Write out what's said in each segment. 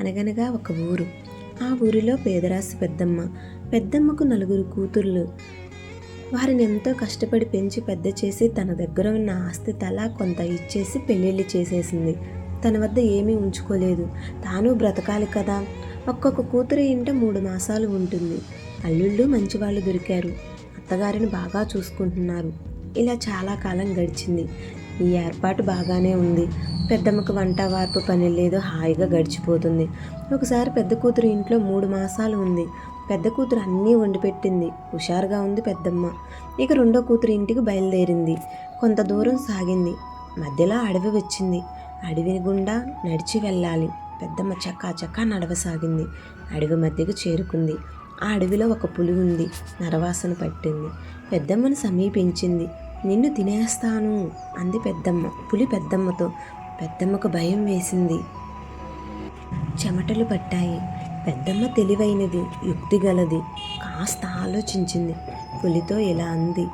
అనగనగా ఒక ఊరు. ఆ ఊరిలో పేదరాశి పెద్దమ్మ. పెద్దమ్మకు నలుగురు కూతుర్లు. వారిని ఎంతో కష్టపడి పెంచి పెద్ద చేసి తన దగ్గర ఉన్న ఆస్తి తలా కొంత ఇచ్చేసి పెళ్ళిళ్ళు చేసేసింది. తన వద్ద ఏమీ ఉంచుకోలేదు. తాను బ్రతకాలి కదా. ఒక్కొక్క కూతురు ఇంట మూడు మాసాలు ఉంటుంది. అల్లుళ్ళు మంచివాళ్ళు దొరికారు. అత్తగారిని బాగా చూసుకుంటున్నారు. ఇలా చాలా కాలం గడిచింది. ఈ ఏర్పాటు బాగానే ఉంది. పెద్దమ్మకు వంట వార్పు పని లేదు హాయిగా గడిచిపోతుంది. ఒకసారి పెద్ద కూతురు ఇంట్లో మూడు మాసాలు ఉంది. పెద్ద కూతురు అన్నీ వండి పెట్టింది. హుషారుగా ఉంది పెద్దమ్మ. ఇక రెండో కూతురు ఇంటికి బయలుదేరింది. కొంత దూరం సాగింది. మధ్యలో అడవి వచ్చింది. అడవిని గుండా నడిచి వెళ్ళాలి. పెద్దమ్మ చక్కా చక్కా నడవసాగింది. అడవి మధ్యకు చేరుకుంది. ఆ అడవిలో ఒక పులి ఉంది. నరవాసన పట్టింది. పెద్దమ్మను సమీపించింది. నిన్ను తినేస్తాను అంది పెద్దమ్మ పులి పెద్దమ్మతో. పెద్దమ్మకు భయం వేసింది. చెమటలు పట్టాయి. పెద్దమ్మ తెలివైనది యుక్తి గలది కాస్త ఆలోచించింది. పులితో ఇలా అంది.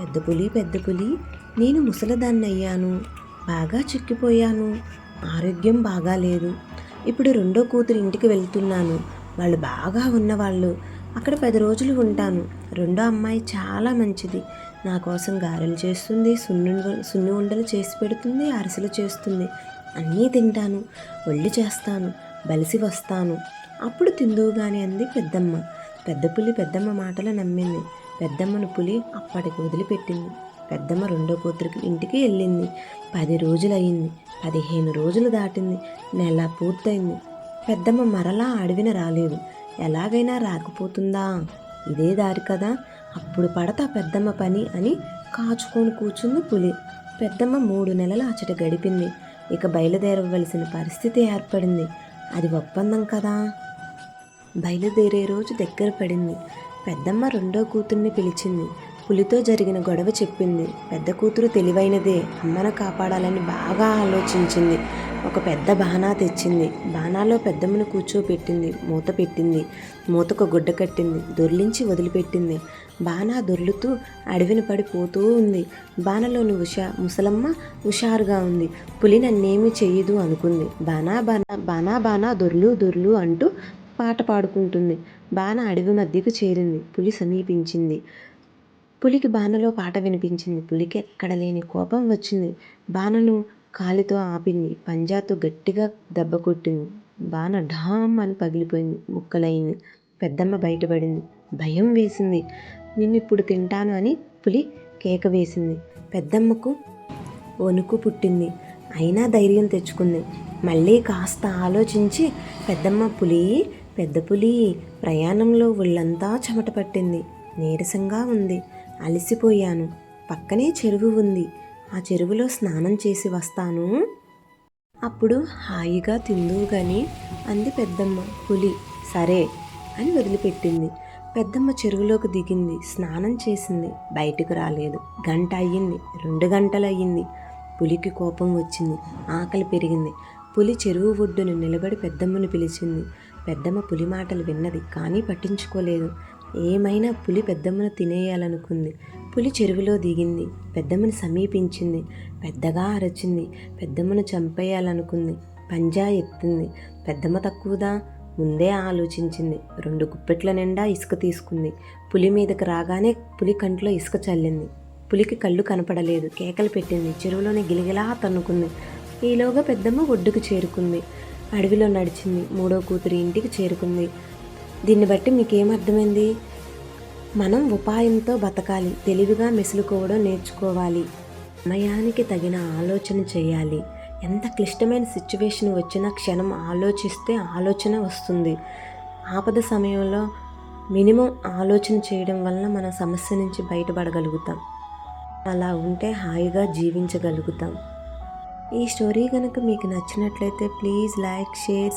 పెద్ద పులి పెద్ద పులి నేను ముసలదాన్నయ్యాను. బాగా చిక్కిపోయాను. ఆరోగ్యం బాగాలేదు. ఇప్పుడు రెండో కూతురు ఇంటికి వెళ్తున్నాను. వాళ్ళు బాగా ఉన్నవాళ్ళు. అక్కడ పది రోజులు ఉంటాను. రెండో అమ్మాయి చాలా మంచిది. నా కోసం గారెలు చేస్తుంది సున్ను సున్ను ఉండలు చేసి పెడుతుంది అరిసెలు చేస్తుంది. అన్నీ తింటాను ఒళ్ళు చేస్తాను బలిసి వస్తాను. అప్పుడు తిందువుగాని అంది పెద్దమ్మ. పెద్ద పులి పెద్దమ్మ మాటలు నమ్మింది. పెద్దమ్మను పులి అప్పటికి వదిలిపెట్టింది. పెద్దమ్మ రెండో కూతురికి ఇంటికి వెళ్ళింది. పది రోజులు అయింది పదిహేను రోజులు దాటింది. నెల పూర్తయింది. పెద్దమ్మ మరలా అడవిన రాలేదు. ఎలాగైనా రాకపోతుందా? ఇదే దారి కదా. అప్పుడు పడతా పెద్దమ్మ పని అని కాచుకొని కూర్చుంది పులి. పెద్దమ్మ మూడు నెలలు అచ్చట గడిపింది. ఇక బయలుదేరవలసిన పరిస్థితి ఏర్పడింది. అది ఒప్పందం కదా. బయలుదేరే రోజు దగ్గర పడింది. పెద్దమ్మ రెండో కూతుర్ని పిలిచింది. పులితో జరిగిన గొడవ చెప్పింది. పెద్ద కూతురు తెలివైనదే. అమ్మను కాపాడాలని బాగా ఆలోచించింది. ఒక పెద్ద బాణా తెచ్చింది. బాణాలో పెద్దమ్మను కూర్చోపెట్టింది మూత పెట్టింది మూతకు గుడ్డ కట్టింది దొర్లించి వదిలిపెట్టింది. బాణా దొర్లుతూ అడవిని పడిపోతూ ఉంది. బాణలోని ఉషా ముసలమ్మ హుషారుగా ఉంది. పులి నన్నేమి చెయ్యదు అనుకుంది. బాణా బాణా బాణా బాణా దొర్లు దొర్లు అంటూ పాట పాడుకుంటుంది. బాణ అడవి మధ్యకు చేరింది. పులి సమీపించింది. పులికి బాణలో పాట వినిపించింది. పులికి ఎక్కడ లేని కోపం వచ్చింది. బాణను కాలితో ఆపింది. పంజాతో గట్టిగా దెబ్బ కొట్టింది. బాణ ఢామ్ అని పగిలిపోయింది. ముక్కలైంది. పెద్దమ్మ బయటపడింది. భయం వేసింది. నిన్ను ఇప్పుడు తింటాను అని పులి కేక వేసింది. పెద్దమ్మకు వణుకు పుట్టింది. అయినా ధైర్యం తెచ్చుకుంది. మళ్ళీ కాస్త ఆలోచించి పెద్దమ్మ పులి పెద్ద పులి ప్రయాణంలో ఒళ్ళంతా చెమట పట్టింది. నీరసంగా ఉంది. అలసిపోయాను. పక్కనే చెరువు ఉంది. ఆ చెరువులో స్నానం చేసి వస్తాను. అప్పుడు హాయిగా తిందువు గాని అంది పెద్దమ్మ. పులి సరే అని వదిలిపెట్టింది. పెద్దమ్మ చెరువులోకి దిగింది. స్నానం చేసింది. బయటకు రాలేదు. గంట అయ్యింది. రెండు గంటలు అయ్యింది పులికి కోపం వచ్చింది. ఆకలి పెరిగింది. పులి చెరువు ఒడ్డున నిలబడి పెద్దమ్మను పిలిచింది. పెద్దమ్మ పులి మాటలు విన్నది కానీ పట్టించుకోలేదు. ఏమైనా పులి పెద్దమ్మను తినేయాలనుకుంది. పులి చెరువులో దిగింది. పెద్దమ్మను సమీపించింది. పెద్దగా అరచింది. పెద్దమ్మను చంపేయాలనుకుంది. పంజా ఎత్తింది. పెద్దమ్మ తక్కువదా? ముందే ఆలోచించింది. రెండు గుప్పెట్ల నిండా ఇసుక తీసుకుంది. పులి మీదకి రాగానే పులి కంట్లో ఇసుక చల్లింది. పులికి కళ్ళు కనపడలేదు. కేకలు పెట్టింది. చెరువులోనే గిలిగిలా తన్నుకుంది. ఈలోగా పెద్దమ్మ ఒడ్డుకు చేరుకుంది. అడవిలో నడిచింది. మూడో కూతురి ఇంటికి చేరుకుంది. దీన్ని బట్టి మీకేం అర్థమైంది? మనం ఉపాయంతో బతకాలి తెలివిగా మెసులుకోవడం నేర్చుకోవాలి సమయానికి తగిన ఆలోచన చేయాలి. ఎంత క్లిష్టమైన సిచ్యువేషన్ వచ్చినా క్షణం ఆలోచిస్తే ఆలోచన వస్తుంది. ఆపద సమయంలో మినిమం ఆలోచన చేయడం వలన మన సమస్య నుంచి బయటపడగలుగుతాం. అలా ఉంటే హాయిగా జీవించగలుగుతాం. ఈ స్టోరీ కనుక మీకు నచ్చినట్లయితే ప్లీజ్ లైక్ షేర్